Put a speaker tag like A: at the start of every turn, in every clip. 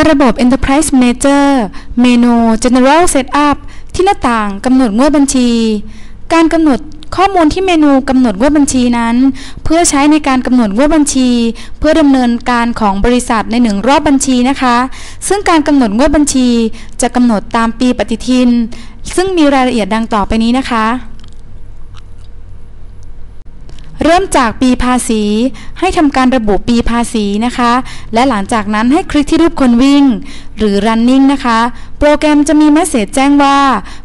A: ในระบบ Enterprise Manager เมนู General Setup ที่หน้าต่างกำหนดงวดบัญชี การกำหนดข้อมูลที่เมนูกำหนดงวดบัญชีนั้น เพื่อใช้ในการกำหนดงวดบัญชี เพื่อดำเนินการของบริษัทในหนึ่งรอบบัญชีนะคะ ซึ่งการกำหนดงวดบัญชีจะกำหนดตามปีปฏิทิน ซึ่งมีรายละเอียดดังต่อไปนี้นะคะ เริ่มจากปีภาษี ให้ทำการระบุปีภาษีนะคะ และหลังจากนั้นให้คลิกที่รูปคนวิ่ง หรือ running นะคะ โปรแกรมจะมีเมสเซจแจ้งว่า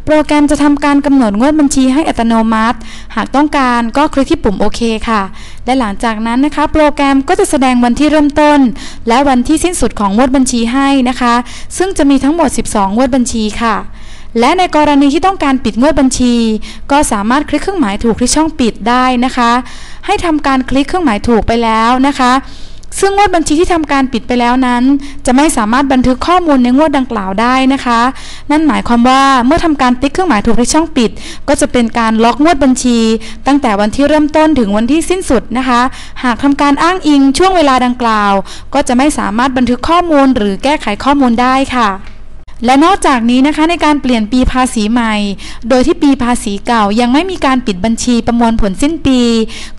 A: โปรแกรมจะทำการกำหนดงวดบัญชีให้อัตโนมัติ หากต้องการก็คลิกที่ปุ่มโอเคค่ะ และหลังจากนั้นนะคะ โปรแกรมก็จะแสดงวันที่เริ่มต้น และวันที่สิ้นสุดของงวดบัญชีให้นะคะ ซึ่งจะมีทั้งหมด 12 งวดบัญชีค่ะ และในกรณีที่ต้องการปิดงวดบัญชี ก็สามารถคลิกเครื่องหมายถูกที่ช่องปิดได้นะคะ ให้ทำการคลิกเครื่องหมายถูกไปแล้วนะคะซึ่งงวดบัญชีที่ทำการปิดไปแล้วนั้น จะไม่สามารถบันทึกข้อมูลในงวดดังกล่าวได้นะคะ นั่นหมายความว่าเมื่อทำการติ๊กเครื่องหมายถูกที่ช่องปิด ก็จะเป็นการล็อกงวดบัญชี ตั้งแต่วันที่เริ่มต้นถึงวันที่สิ้นสุดนะคะ หากทำการอ้างอิงช่วงเวลาดังกล่าว ก็จะไม่สามารถบันทึกข้อมูลหรือแก้ไขข้อมูลได้ค่ะ และนอกจากนี้นะคะในการเปลี่ยนปีภาษีใหม่ โดยที่ปีภาษีเก่ายังไม่มีการปิดบัญชีประมวลผลสิ้นปี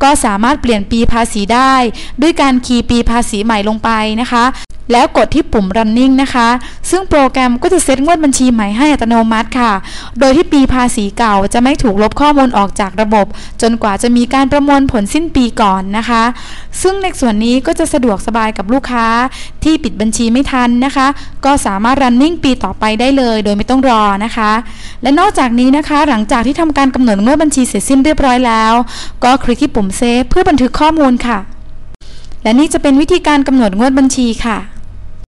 A: ก็สามารถเปลี่ยนปีภาษีได้ ด้วยการคีย์ปีภาษีใหม่ลงไปนะคะ แล้วกดที่ปุ่ม running นะคะ ซึ่งโปรแกรมก็จะเซตงวดบัญชีใหม่ให้อัตโนมัติค่ะ โดยที่ปีภาษีเก่าจะไม่ถูกลบข้อมูลออกจากระบบ จนกว่าจะมีการประมวลผลสิ้นปีก่อนนะคะ ซึ่งในส่วนนี้ก็จะสะดวกสบายกับลูกค้าที่ปิดบัญชีไม่ทันนะคะ ก็สามารถ running ปีต่อไปได้เลย โดยไม่ต้องรอนะคะ และนอกจากนี้นะคะ หลังจากที่ทำการกำหนดงวดบัญชีเสร็จสิ้นเรียบร้อยแล้ว ก็คลิกที่ปุ่มเซฟเพื่อบันทึกข้อมูลค่ะ และนี่จะเป็นวิธีการกำหนดงวดบัญชีค่ะ